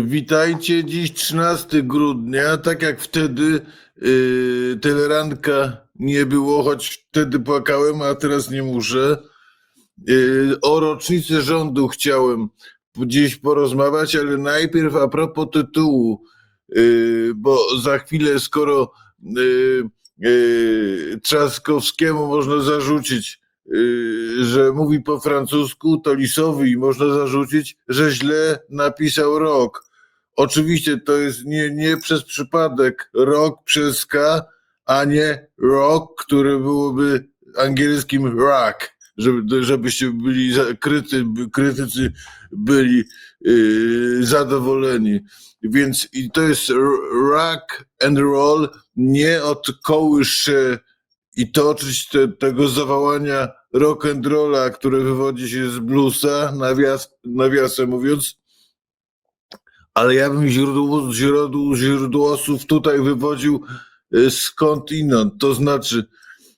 Witajcie, dziś 13 grudnia, tak jak wtedy yy, teleranka nie było, choć wtedy płakałem, a teraz nie muszę. Yy, o rocznicy rządu chciałem dziś porozmawiać, ale najpierw a propos tytułu, yy, bo za chwilę, skoro yy, yy, Trzaskowskiemu można zarzucić, że mówi po francusku, to Lisowi można zarzucić, że źle napisał rok. Oczywiście to jest nie, nie przez przypadek rok przez K, a nie rock, który byłoby angielskim rock, żeby, żebyście byli kryty, krytycy byli yy, zadowoleni. Więc i to jest rock and roll, nie od kołysz i toczyć te, tego zawołania rock and rolla, które wywodzi się z bluesa, nawias, nawiasem mówiąc, ale ja bym źródło, źródło, źródłosów tutaj wywodził y, skądinąd, to znaczy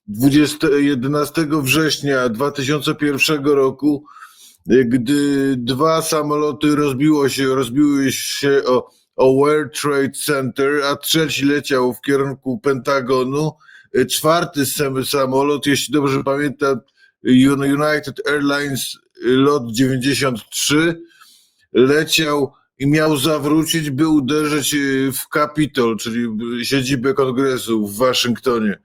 20, 11 września 2001 roku, y, gdy dwa samoloty rozbiło się, rozbiły się o, o World Trade Center, a trzeci leciał w kierunku Pentagonu, y, czwarty sam, samolot, jeśli dobrze pamiętam, United Airlines lot 93, leciał i miał zawrócić, by uderzyć y, w Capitol, czyli siedzibę kongresu w Waszyngtonie.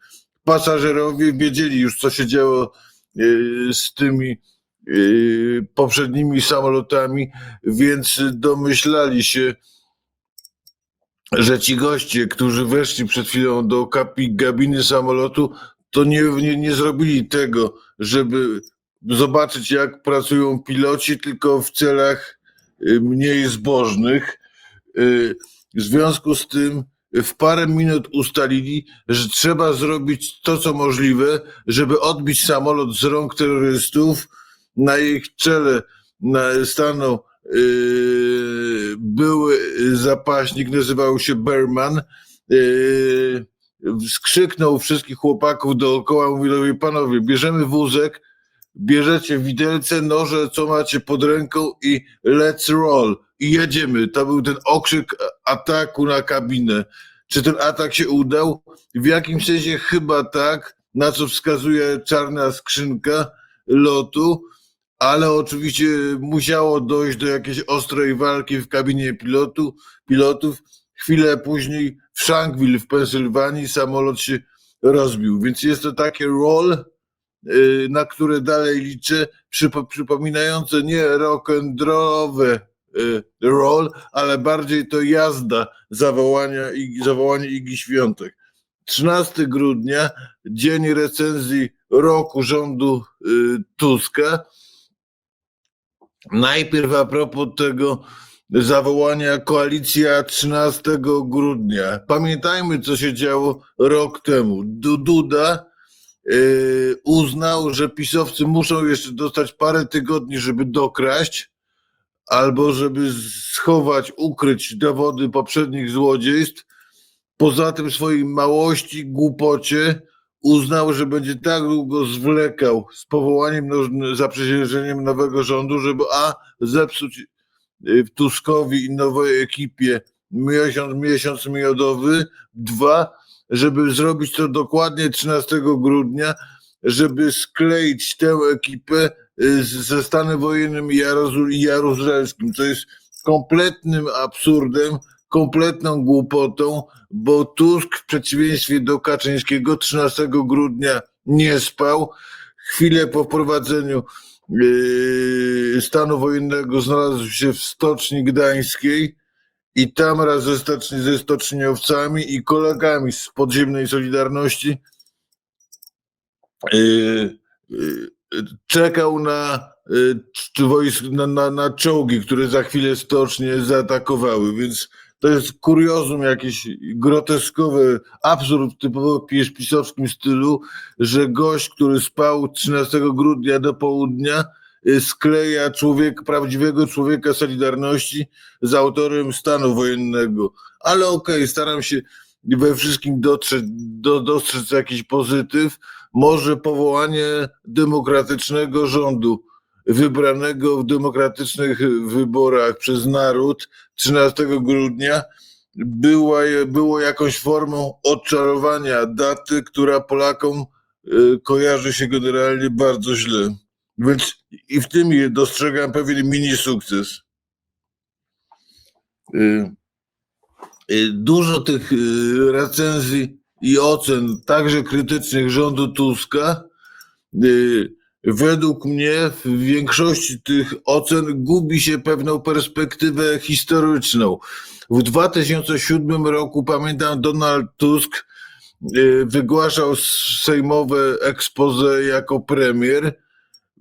Pasażerowie wiedzieli już, co się działo y, z tymi y, poprzednimi samolotami, więc domyślali się, że ci goście, którzy weszli przed chwilą do kapi, gabiny samolotu, to nie, nie, nie zrobili tego, żeby zobaczyć, jak pracują piloci, tylko w celach y, mniej zbożnych. Y, W związku z tym w parę minut ustalili, że trzeba zrobić to, co możliwe, żeby odbić samolot z rąk terrorystów. Na ich czele na, stanął yy, były zapaśnik, nazywał się Berman. Skrzyknął wszystkich chłopaków dookoła, mówi, "Mówię, panowie, bierzemy wózek, bierzecie widelce, noże, co macie pod ręką i let's roll. I jedziemy. To był ten okrzyk ataku na kabinę. Czy ten atak się udał? W jakimś sensie chyba tak, na co wskazuje czarna skrzynka lotu, ale oczywiście musiało dojść do jakiejś ostrej walki w kabinie pilotu, pilotów. Chwilę później w Shankville w Pensylwanii samolot się rozbił. Więc jest to takie roll, y, na które dalej liczę, przypo, przypominające nie rock'n'rollowe y, roll, ale bardziej to jazda zawołania i zawołanie Igi Świątek. 13 grudnia, dzień recenzji roku rządu y, Tuska. Najpierw a propos tego zawołania koalicja 13 grudnia. Pamiętajmy, co się działo rok temu. Du- Duda yy, uznał, że pisowcy muszą jeszcze dostać parę tygodni, żeby dokraść, albo żeby schować, ukryć dowody poprzednich złodziejstw. Poza tym swojej małości, głupocie uznał, że będzie tak długo zwlekał z powołaniem, zaprzysiężeniem nowego rządu, żeby a zepsuć y, Tuskowi i nowej ekipie miesiąc, miesiąc miodowy, dwa, żeby zrobić to dokładnie 13 grudnia, żeby skleić tę ekipę y, ze stanem wojennym i Jarozu- i jaruzelskim, co jest kompletnym absurdem, kompletną głupotą, bo Tusk w przeciwieństwie do Kaczyńskiego 13 grudnia nie spał. Chwilę po wprowadzeniu stanu wojennego znalazł się w Stoczni Gdańskiej i tam raz ze, stoczni, ze stoczniowcami i kolegami z podziemnej Solidarności yy, yy, czekał na, yy, na, na, na czołgi, które za chwilę stocznie zaatakowały, więc to jest kuriozum jakieś groteskowe, absurd typowo pisowskim stylu, że gość, który spał 13 grudnia do południa, y, skleja człowiek, prawdziwego człowieka Solidarności z autorem stanu wojennego. Ale okej, staram się we wszystkim dotrzeć, do, dostrzec jakiś pozytyw. Może powołanie demokratycznego rządu wybranego w demokratycznych wyborach przez naród 13 grudnia była, było jakąś formą odczarowania daty, która Polakom y, kojarzy się generalnie bardzo źle. Więc i w tym dostrzegam pewien mini sukces. Y, y, Dużo tych recenzji i ocen, także krytycznych rządu Tuska, według mnie w większości tych ocen gubi się pewną perspektywę historyczną. W 2007 roku, pamiętam, Donald Tusk y, wygłaszał sejmowe expose jako premier.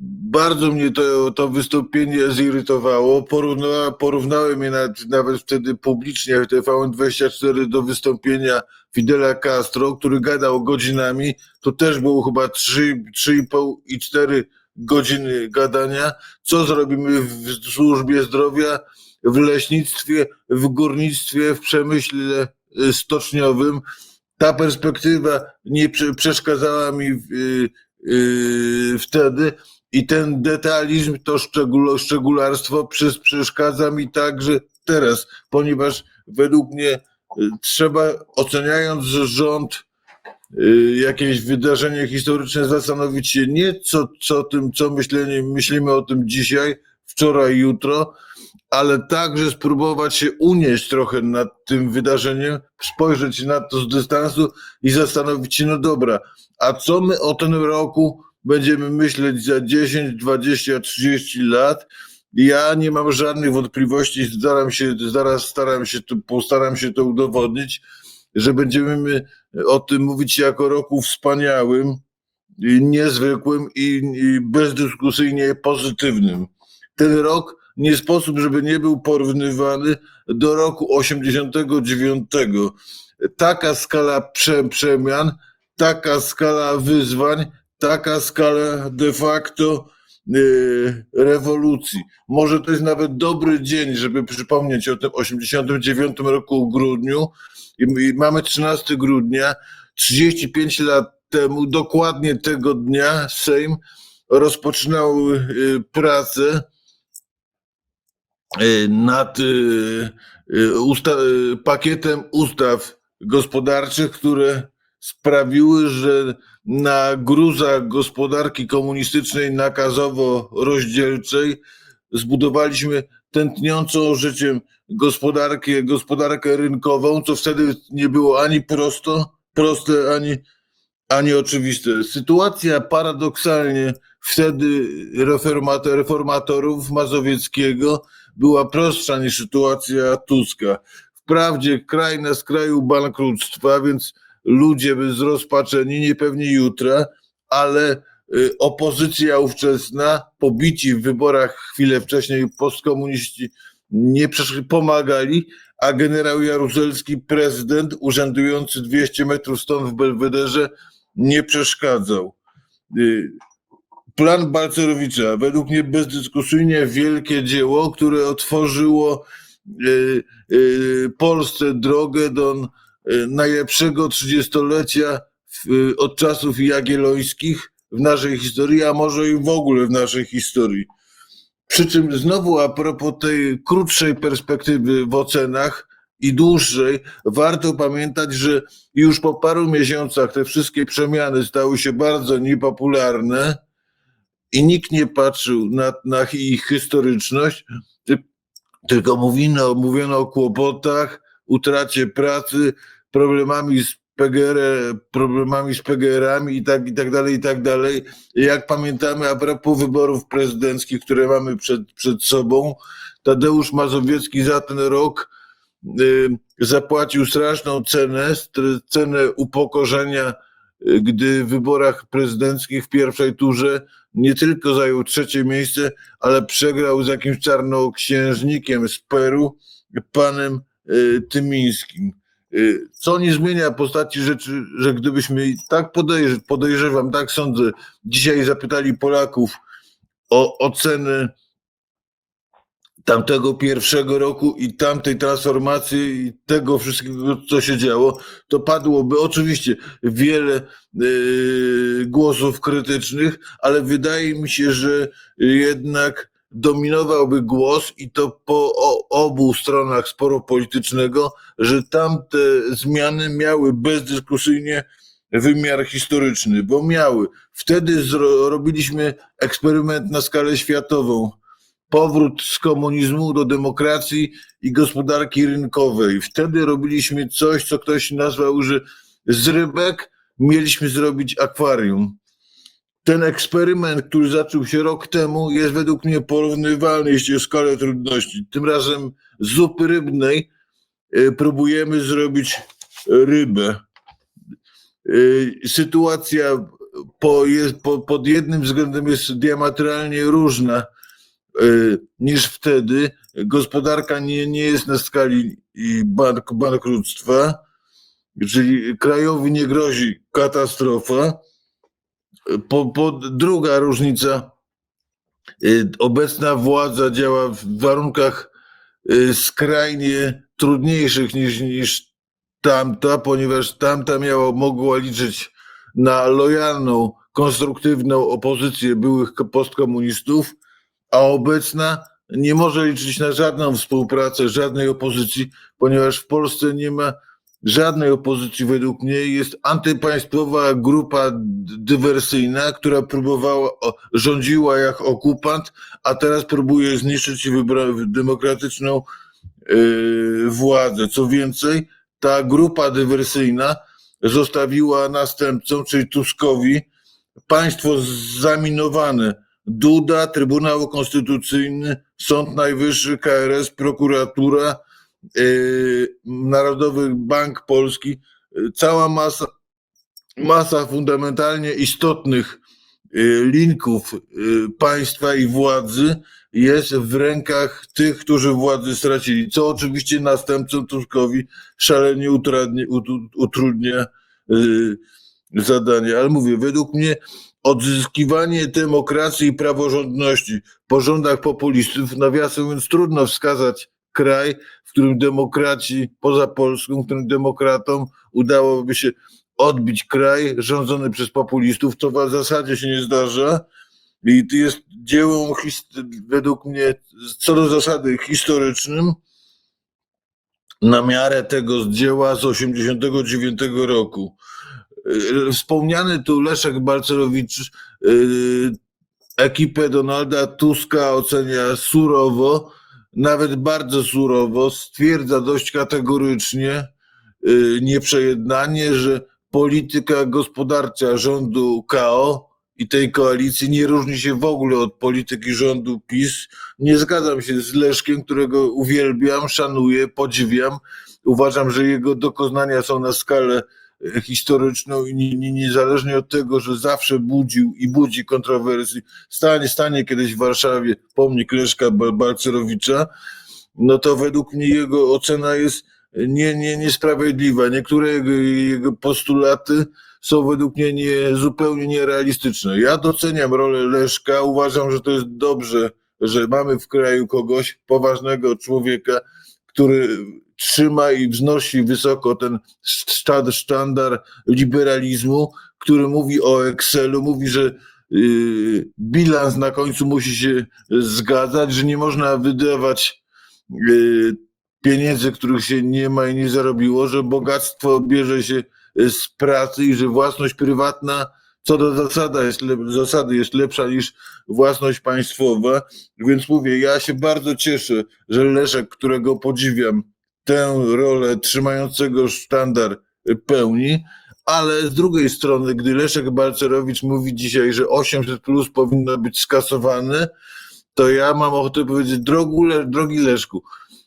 Bardzo mnie to, to wystąpienie zirytowało. Porówna, porównałem je nawet, nawet wtedy publicznie w TVN24 do wystąpienia Fidela Castro, który gadał godzinami. To też było chyba 3, 3,5 i 4 godziny gadania. Co zrobimy w służbie zdrowia, w leśnictwie, w górnictwie, w przemyśle y, stoczniowym? Ta perspektywa nie prze- przeszkadzała mi y, y, wtedy. I ten detalizm, to szczegół, szczególarstwo przeszkadza mi także teraz, ponieważ według mnie y, trzeba, oceniając rząd, y, jakieś wydarzenie historyczne, zastanowić się nie co, co tym, co myślenie, myślimy o tym dzisiaj, wczoraj, jutro, ale także spróbować się unieść trochę nad tym wydarzeniem, spojrzeć na to z dystansu i zastanowić się, no dobra, a co my o tym roku będziemy myśleć za 10, 20, 30 lat? Ja nie mam żadnych wątpliwości, staram się, zaraz staram się, postaram się to udowodnić, że będziemy o tym mówić jako roku wspaniałym, niezwykłym i bezdyskusyjnie pozytywnym. Ten rok nie sposób, żeby nie był porównywany do roku 89. Taka skala prze, przemian, taka skala wyzwań, taka skala de facto yy, rewolucji. Może to jest nawet dobry dzień, żeby przypomnieć o tym 89 roku w grudniu. I, mamy 13 grudnia, 35 lat temu, dokładnie tego dnia Sejm rozpoczynał yy, pracę y, nad y, y, usta- pakietem ustaw gospodarczych, które sprawiły, że na gruzach gospodarki komunistycznej nakazowo-rozdzielczej zbudowaliśmy tętniącą życiem gospodarkę, gospodarkę rynkową, co wtedy nie było ani prosto, proste, ani, ani oczywiste. Sytuacja paradoksalnie wtedy reformator, reformatorów Mazowieckiego była prostsza niż sytuacja Tuska. Wprawdzie kraj na skraju bankructwa, więc ludzie by zrozpaczeni, niepewni jutra, ale y, opozycja ówczesna, pobici w wyborach chwilę wcześniej postkomuniści nie pomagali, a generał Jaruzelski, prezydent urzędujący 200 metrów stąd w Belwederze, nie przeszkadzał. Plan Balcerowicza, według mnie bezdyskusyjnie wielkie dzieło, które otworzyło y, y, Polsce drogę do y, najlepszego trzydziestolecia od czasów jagiellońskich w naszej historii, a może i w ogóle w naszej historii. Przy czym znowu a propos tej krótszej perspektywy w ocenach i dłuższej, warto pamiętać, że już po paru miesiącach te wszystkie przemiany stały się bardzo niepopularne i nikt nie patrzył na, na ich historyczność, ty- tylko mówino, mówiono o kłopotach, utracie pracy, problemami z PGR, problemami z PGR-ami i tak, i tak dalej, i tak dalej. Jak pamiętamy, a propos wyborów prezydenckich, które mamy przed, przed sobą, Tadeusz Mazowiecki za ten rok y, zapłacił straszną cenę, cenę upokorzenia, gdy w wyborach prezydenckich w pierwszej turze nie tylko zajął trzecie miejsce, ale przegrał z jakimś czarnoksiężnikiem z Peru, panem y, Tymińskim. Y, Co nie zmienia postaci rzeczy, że gdybyśmy tak podejrz- podejrzewam, tak sądzę, dzisiaj zapytali Polaków o ocenę tamtego pierwszego roku i tamtej transformacji i tego wszystkiego, co się działo, to padłoby oczywiście wiele yy, głosów krytycznych, ale wydaje mi się, że jednak dominowałby głos i to po obu stronach sporu politycznego, że tamte zmiany miały bezdyskusyjnie wymiar historyczny, bo miały. Wtedy robiliśmy eksperyment na skalę światową powrót z komunizmu do demokracji i gospodarki rynkowej. Wtedy robiliśmy coś, co ktoś nazwał, że z rybek mieliśmy zrobić akwarium. Ten eksperyment, który zaczął się rok temu, jest według mnie porównywalny, jeśli o skalę trudności. Tym razem z zupy rybnej y, próbujemy zrobić rybę. Y, Sytuacja po, jest, po, pod jednym względem jest diametralnie różna niż wtedy. Gospodarka nie, nie jest na skali bank, bankructwa, czyli krajowi nie grozi katastrofa. Po, po, druga różnica, y, obecna władza działa w warunkach y, skrajnie trudniejszych niż, niż tamta, ponieważ tamta miała, mogła liczyć na lojalną, konstruktywną opozycję byłych postkomunistów, a obecna nie może liczyć na żadną współpracę, żadnej opozycji, ponieważ w Polsce nie ma żadnej opozycji według mnie. Jest antypaństwowa grupa dywersyjna, która próbowała, rządziła jak okupant, a teraz próbuje zniszczyć demokratyczną yy, władzę. Co więcej, ta grupa dywersyjna zostawiła następcą, czyli Tuskowi, państwo zaminowane. Duda, Trybunał Konstytucyjny, Sąd Najwyższy, KRS, prokuratura, yy, Narodowy Bank Polski, cała masa, masa fundamentalnie istotnych yy, linków yy, państwa i władzy jest w rękach tych, którzy władzę stracili, co oczywiście następcom Tuskowi szalenie utrudnia, zadanie. Ale mówię, według mnie odzyskiwanie demokracji i praworządności po rządach populistów, nawiasem mówiąc, trudno wskazać kraj, w którym demokracji, poza Polską, w którym demokratom udałoby się odbić kraj rządzony przez populistów, to w zasadzie się nie zdarza. I to jest dziełem, według mnie, co do zasady historycznym, na miarę tego dzieła z 89 roku. Y, Wspomniany tu Leszek Balcerowicz y, ekipę Donalda Tuska ocenia surowo, nawet bardzo surowo, stwierdza dość kategorycznie, y, nieprzejednanie, że polityka gospodarcza rządu KO i tej koalicji nie różni się w ogóle od polityki rządu PiS. Nie zgadzam się z Leszkiem, którego uwielbiam, szanuję, podziwiam. Uważam, że jego dokonania są na skalę historyczną i nie, nie, niezależnie od tego, że zawsze budził i budzi kontrowersji, stanie, stanie kiedyś w Warszawie pomnik Leszka Bal- Balcerowicza, no to według mnie jego ocena jest nie, nie, niesprawiedliwa. Niektóre jego, jego postulaty są według mnie nie, zupełnie nierealistyczne. Ja doceniam rolę Leszka, uważam, że to jest dobrze, że mamy w kraju kogoś, poważnego człowieka, który trzyma i wznosi wysoko ten sztandar liberalizmu, który mówi o Excelu, mówi, że yy, bilans na końcu musi się zgadzać, że nie można wydawać yy, pieniędzy, których się nie ma i nie zarobiło, że bogactwo bierze się z pracy i że własność prywatna co do zasada jest, zasady jest lepsza niż własność państwowa. Więc mówię, ja się bardzo cieszę, że Leszek, którego podziwiam, tę rolę trzymającego sztandar pełni, ale z drugiej strony, gdy Leszek Balcerowicz mówi dzisiaj, że 800 plus powinno być skasowane, to ja mam ochotę powiedzieć, drogu, drogi Leszku,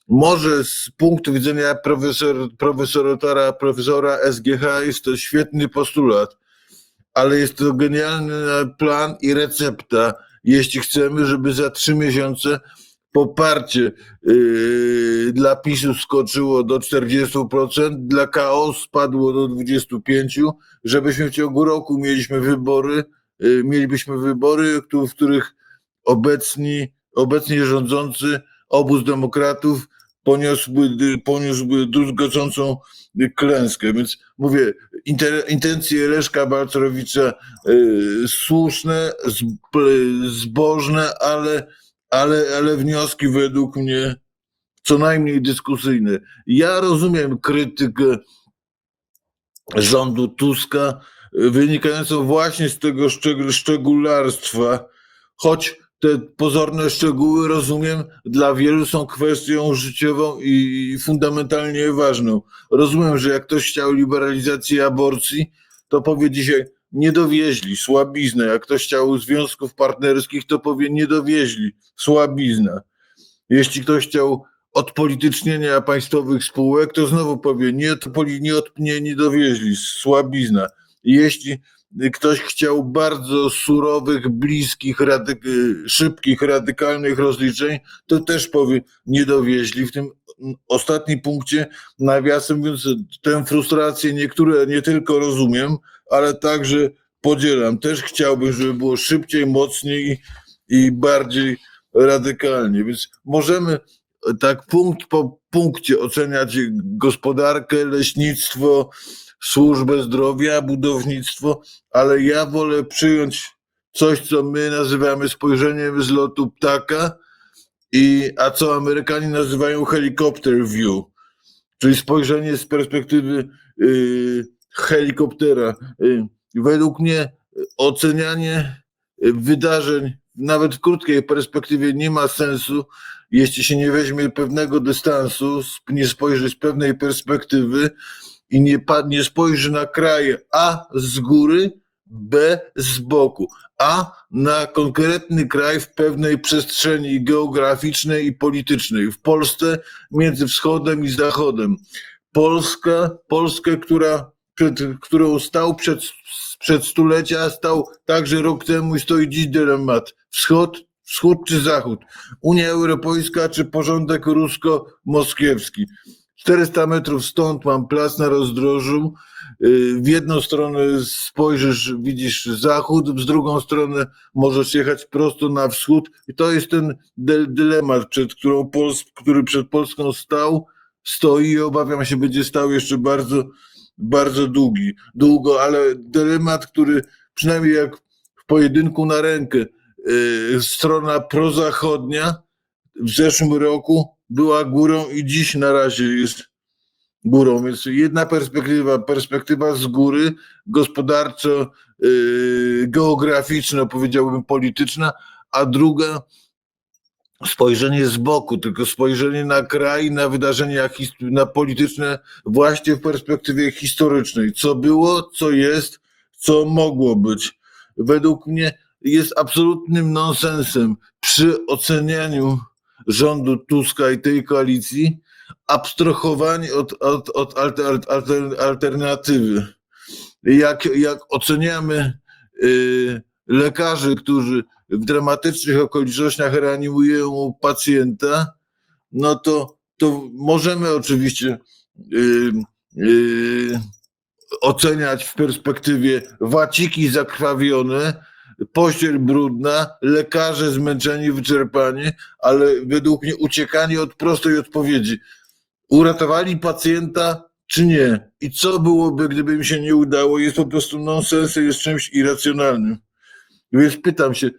może z punktu widzenia profesor, profesora, profesora SGH jest to świetny postulat, ale jest to genialny plan i recepta, jeśli chcemy, żeby za trzy miesiące poparcie yy, dla PiSu skoczyło do 40%, dla KO spadło do 25%, żebyśmy w ciągu roku mieliśmy wybory, yy, mielibyśmy wybory, w których obecni, obecnie rządzący obóz demokratów poniosłby, poniósłby druzgocącą klęskę. Więc mówię, intencje Leszka Balcerowicza y, słuszne, zb- zbożne, ale, ale, ale wnioski według mnie co najmniej dyskusyjne. Ja rozumiem krytykę rządu Tuska y, wynikającą właśnie z tego szczeg- szczególarstwa, choć te pozorne szczegóły, rozumiem, dla wielu są kwestią życiową i fundamentalnie ważną. Rozumiem, że jak ktoś chciał liberalizacji aborcji, to powie dzisiaj nie dowieźli, słabizna. Jak ktoś chciał związków partnerskich, to powie nie dowieźli, słabizna. Jeśli ktoś chciał odpolitycznienia państwowych spółek, to znowu powie nie, nie, nie, nie dowieźli, słabizna. Jeśli ktoś chciał bardzo surowych, bliskich, szybkich, radykalnych rozliczeń, to też powie nie dowieźli. W tym ostatnim punkcie, nawiasem mówiąc, tę frustrację niektóre nie tylko rozumiem, ale także podzielam. Też chciałbym, żeby było szybciej, mocniej i bardziej radykalnie. Więc możemy tak punkt po punkcie oceniać gospodarkę, leśnictwo, służbę zdrowia, budownictwo, ale ja wolę przyjąć coś, co my nazywamy spojrzeniem z lotu ptaka, i, a co Amerykanie nazywają helikopter view, czyli spojrzenie z perspektywy y, helikoptera. Y, według mnie ocenianie wydarzeń nawet w krótkiej perspektywie nie ma sensu, jeśli się nie weźmie pewnego dystansu, nie spojrzy z pewnej perspektywy i nie, nie spojrzy na kraj A z góry, B z boku, a na konkretny kraj w pewnej przestrzeni geograficznej i politycznej. W Polsce między wschodem i zachodem. Polska, Polskę, która, przed, którą stał przed, przed stulecia, stał także rok temu i stoi dziś dylemat. Wschód, wschód czy zachód? Unia Europejska czy porządek rusko-moskiewski? 400 metrów stąd mam plac na rozdrożu. Y, W jedną stronę spojrzysz, widzisz zachód, w drugą stronę możesz jechać prosto na wschód. I to jest ten dy- dylemat, przed którą Pols- który przed Polską stał, stoi i obawiam się, będzie stał jeszcze bardzo, bardzo długi, długo, ale dylemat, który przynajmniej jak w pojedynku na rękę, y, strona prozachodnia w zeszłym roku była górą i dziś na razie jest górą. Więc jedna perspektywa, perspektywa z góry, gospodarczo, yy, geograficzna, powiedziałbym polityczna, a druga spojrzenie z boku, tylko spojrzenie na kraj, na wydarzenia, na polityczne właśnie w perspektywie historycznej. Co było, co jest, co mogło być. Według mnie jest absolutnym nonsensem przy ocenianiu rządu Tuska i tej koalicji abstrahowanie od, od, od alter, alter, alternatywy. Jak, jak oceniamy y, lekarzy, którzy w dramatycznych okolicznościach reanimują pacjenta, no to, to możemy oczywiście y, y, oceniać w perspektywie waciki zakrwawione, pościel brudna, lekarze zmęczeni, wyczerpani, ale według mnie uciekanie od prostej odpowiedzi. Uratowali pacjenta, czy nie? I co byłoby, gdyby im się nie udało? Jest po prostu nonsensem, jest czymś irracjonalnym. Więc pytam się,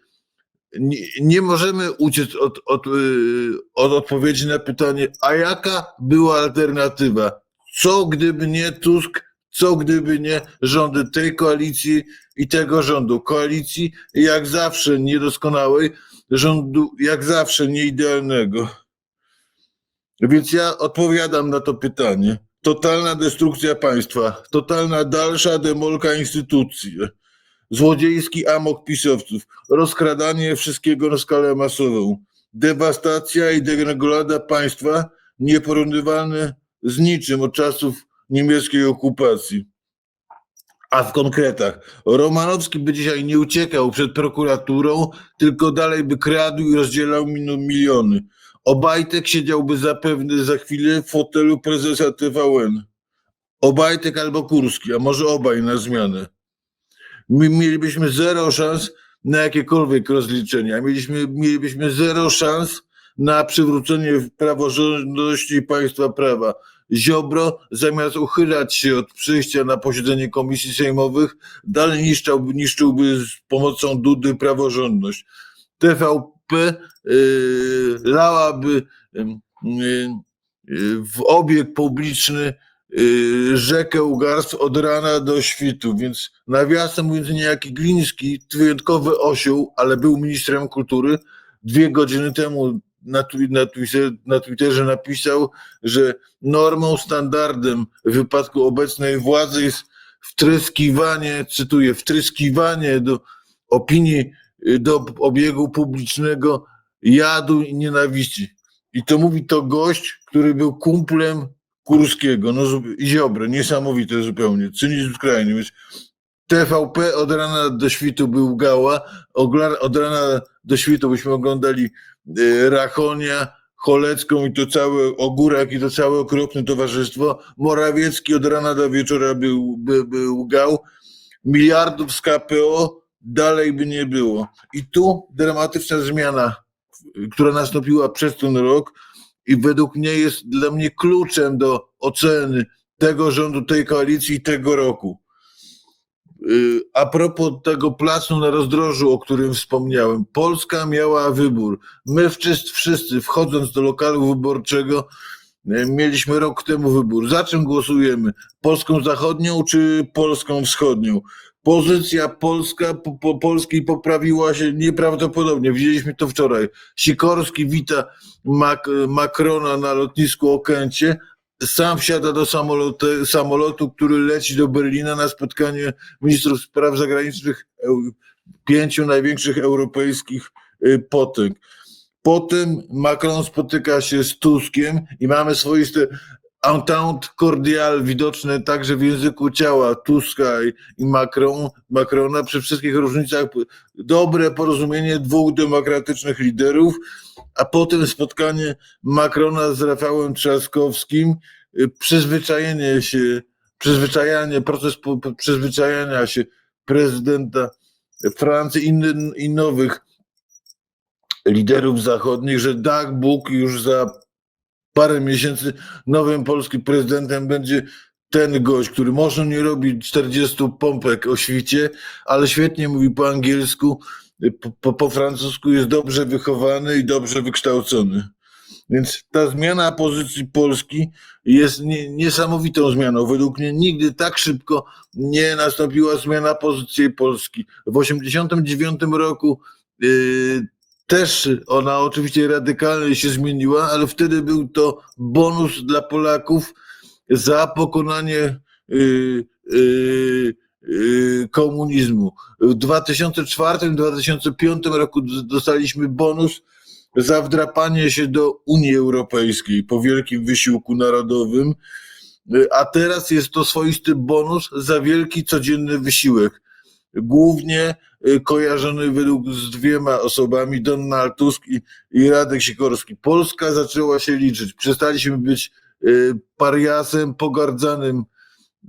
nie, nie możemy uciec od, od, yy, od odpowiedzi na pytanie, a jaka była alternatywa? Co gdyby nie Tusk, co gdyby nie rządy tej koalicji i tego rządu? Koalicji jak zawsze niedoskonałej, rządu jak zawsze nieidealnego. Więc ja odpowiadam na to pytanie. Totalna destrukcja państwa, totalna dalsza demolka instytucji, złodziejski amok pisowców, rozkradanie wszystkiego na skalę masową, dewastacja i deregulada państwa nieporównywalne z niczym od czasów niemieckiej okupacji. A w konkretach, Romanowski by dzisiaj nie uciekał przed prokuraturą, tylko dalej by kradł i rozdzielał minu- miliony. Obajtek siedziałby zapewne za chwilę w fotelu prezesa TVN. Obajtek albo Kurski, a może obaj na zmianę. My mielibyśmy zero szans na jakiekolwiek rozliczenia. Mieliśmy, mielibyśmy zero szans na przywrócenie praworządności państwa prawa. Ziobro, zamiast uchylać się od przyjścia na posiedzenie komisji sejmowych, dalej niszczałby, niszczyłby z pomocą Dudy praworządność. TVP y, lałaby y, y, w obieg publiczny rzekę Ugarstw od rana do świtu, więc nawiasem mówiąc niejaki Gliński, wyjątkowy osioł, ale był ministrem kultury, dwie godziny temu na, na, na Twitterze napisał, że normą, standardem w wypadku obecnej władzy jest wtryskiwanie, cytuję, wtryskiwanie do opinii, y, do obiegu publicznego jadu i nienawiści. I to mówi to gość, który był kumplem Kurskiego, no i Ziobry, niesamowite zupełnie, cynizm skrajny. Więc TVP od rana do świtu był gała, od rana do świtu byśmy oglądali y, Rachonia, Cholecką i to całe Ogórak i to całe okropne towarzystwo. Morawiecki od rana do wieczora był, by, był gał. Miliardów z KPO dalej by nie było. I tu dramatyczna zmiana, która nastąpiła przez ten rok i według mnie jest dla mnie kluczem do oceny tego rządu, tej koalicji tego roku. Y, A propos tego placu na rozdrożu, o którym wspomniałem, Polska miała wybór. My wszyscy, wszyscy wchodząc do lokalu wyborczego, y, mieliśmy rok temu wybór. Za czym głosujemy? Polską zachodnią czy Polską wschodnią? Pozycja polska, po, po, Polski poprawiła się nieprawdopodobnie. Widzieliśmy to wczoraj. Sikorski wita Mac, Macrona na lotnisku Okęcie, sam wsiada do samolotu, samolotu, który leci do Berlina na spotkanie ministrów spraw zagranicznych eu- pięciu największych europejskich y, potęg. Potem Macron spotyka się z Tuskiem i mamy swoiste entente cordial widoczne także w języku ciała Tuska i, i Macron, Macrona przy wszystkich różnicach. Dobre porozumienie dwóch demokratycznych liderów, a potem spotkanie Macrona z Rafałem Trzaskowskim, y, przyzwyczajenie się, przyzwyczajanie, proces przyzwyczajania się prezydenta Francji i, i nowych liderów zachodnich, że tak Bóg już za parę miesięcy nowym polskim prezydentem będzie ten gość, który może nie robi 40 pompek o świcie, ale świetnie mówi po angielsku, po, po, po francusku jest dobrze wychowany i dobrze wykształcony. Więc ta zmiana pozycji Polski jest nie, niesamowitą zmianą. Według mnie nigdy tak szybko nie nastąpiła zmiana pozycji Polski. W 1989 roku yy, też ona oczywiście radykalnie się zmieniła, ale wtedy był to bonus dla Polaków za pokonanie yy, yy, yy, komunizmu. W 2004-2005 roku dostaliśmy bonus za wdrapanie się do Unii Europejskiej po wielkim wysiłku narodowym, Y, a teraz jest to swoisty bonus za wielki codzienny wysiłek. Głównie y, kojarzony według z dwiema osobami, Donald Tusk i, i Radek Sikorski. Polska zaczęła się liczyć. Przestaliśmy być y, pariasem pogardzanym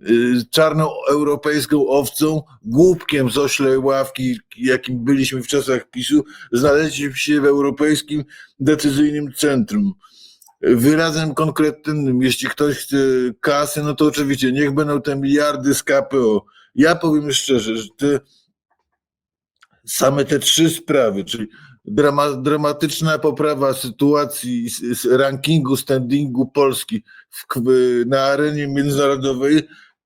y, czarną europejską owcą, głupkiem z oślej ławki, jakim byliśmy w czasach PiSu, znaleźliśmy się w europejskim decyzyjnym centrum. Wyrazem konkretnym, jeśli ktoś chce kasy, no to oczywiście niech będą te miliardy z KPO. Ja powiem szczerze, że te same te trzy sprawy, czyli drama, dramatyczna poprawa sytuacji rankingu, standingu Polski w, na arenie międzynarodowej,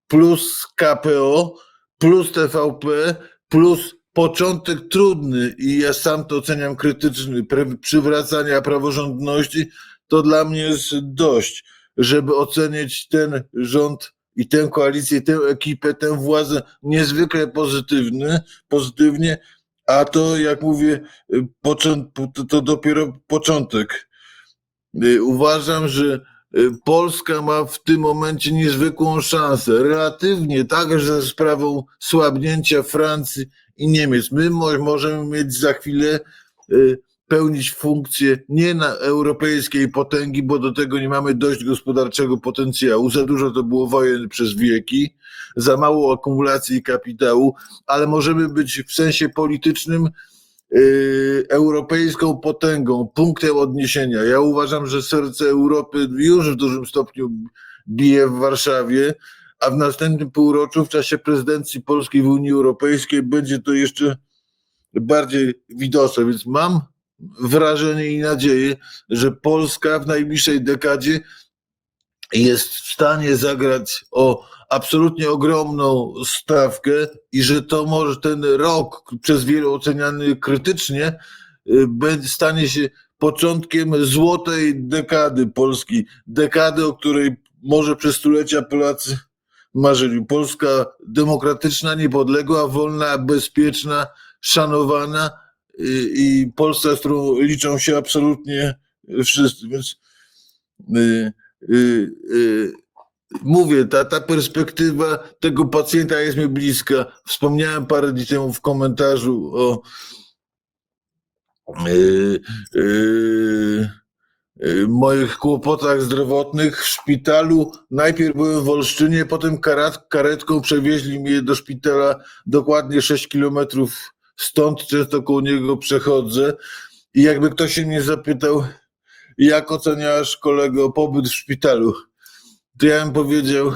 plus KPO, plus TVP, plus początek trudny i ja sam to oceniam krytyczny, przywracania praworządności, to dla mnie jest dość, żeby ocenić ten rząd i tę koalicję, tę ekipę, tę władzę niezwykle pozytywny, pozytywnie, a to, jak mówię, począ- to, dopiero początek. Y, Uważam, że y, Polska ma w tym momencie niezwykłą szansę, relatywnie także za sprawą słabnięcia Francji i Niemiec. My mo- możemy mieć za chwilę y, pełnić funkcję nie na europejskiej potęgi, bo do tego nie mamy dość gospodarczego potencjału. Za dużo to było wojen przez wieki, za mało akumulacji kapitału, ale możemy być w sensie politycznym y, europejską potęgą, punktem odniesienia. Ja uważam, że serce Europy już w dużym stopniu bije w Warszawie, a w następnym półroczu, w czasie prezydencji polskiej w Unii Europejskiej, będzie to jeszcze bardziej widoczne. Więc mam wrażenie i nadzieję, że Polska w najbliższej dekadzie jest w stanie zagrać o absolutnie ogromną stawkę i że to może ten rok przez wielu oceniany krytycznie y, stanie się początkiem złotej dekady Polski. Dekady, o której może przez stulecia Polacy marzyli. Polska demokratyczna, niepodległa, wolna, bezpieczna, szanowana i Polska, z którą liczą się absolutnie wszyscy. Więc y, y, y, mówię, ta, ta perspektywa tego pacjenta jest mi bliska. Wspomniałem parę dni temu w komentarzu o y, y, y, moich kłopotach zdrowotnych w szpitalu. Najpierw byłem w Olsztynie, potem karetką przewieźli mnie do szpitala dokładnie 6 kilometrów stąd, często koło niego przechodzę. I jakby ktoś się mnie zapytał, jak oceniasz kolego pobyt w szpitalu, to ja bym powiedział,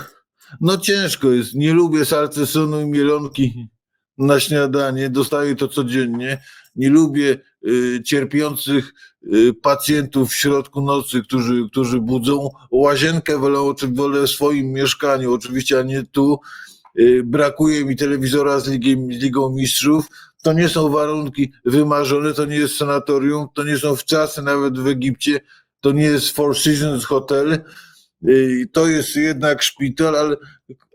no ciężko jest, nie lubię salcesonu i mielonki na śniadanie, dostaję to codziennie, nie lubię y, cierpiących y, pacjentów w środku nocy, którzy, którzy budzą. Łazienkę wolę, wolę w swoim mieszkaniu, oczywiście, a nie tu. Y, brakuje mi telewizora z, Ligiem, z Ligą Mistrzów. To nie są warunki wymarzone, to nie jest sanatorium, to nie są wczasy nawet w Egipcie, to nie jest Four Seasons Hotel. Y, To jest jednak szpital, ale,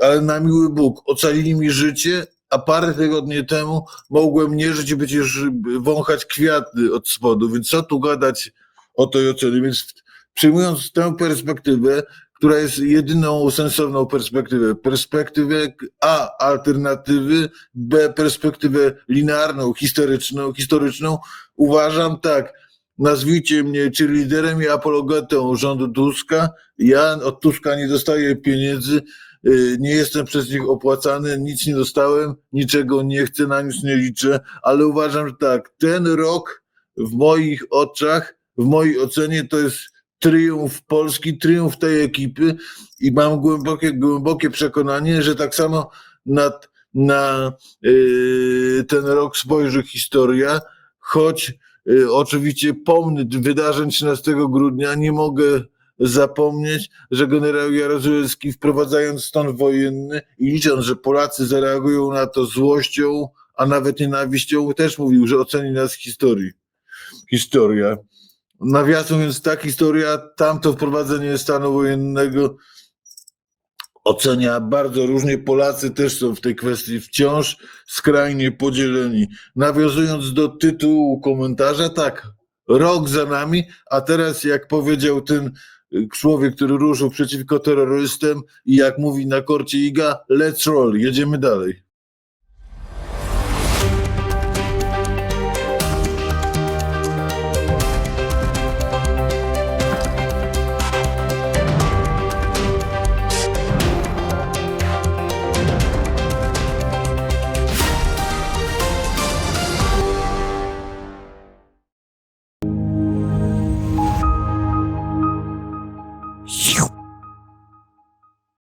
ale na miły Bóg, ocalili mi życie, a parę tygodni temu mogłem nie żyć i przecież wąchać kwiaty od spodu, więc co tu gadać o tej ocenie? Więc przyjmując tę perspektywę, która jest jedyną sensowną perspektywę, perspektywę A alternatywy, B perspektywę linearną, historyczną, historyczną, uważam tak, nazwijcie mnie czy liderem i apologetą rządu Tuska, ja od Tuska nie dostaję pieniędzy, y, nie jestem przez nich opłacany, nic nie dostałem, niczego nie chcę, na nic nie liczę, ale uważam, że tak, ten rok w moich oczach, w mojej ocenie to jest triumf Polski, triumf tej ekipy i mam głębokie, głębokie przekonanie, że tak samo nad, na y, ten rok spojrzy historia, choć y, oczywiście pomny wydarzeń 13 grudnia nie mogę zapomnieć, że generał Jaruzelski wprowadzając stan wojenny i licząc, że Polacy zareagują na to złością, a nawet nienawiścią, też mówił, że oceni nas historii. Historia. Nawiasem mówiąc, ta historia, tamto wprowadzenie stanu wojennego ocenia bardzo różnie. Polacy też są w tej kwestii wciąż skrajnie podzieleni. Nawiązując do tytułu komentarza, tak, rok za nami, a teraz jak powiedział ten y, człowiek, który ruszył przeciwko terrorystom i jak mówi na korcie Iga, let's roll, jedziemy dalej.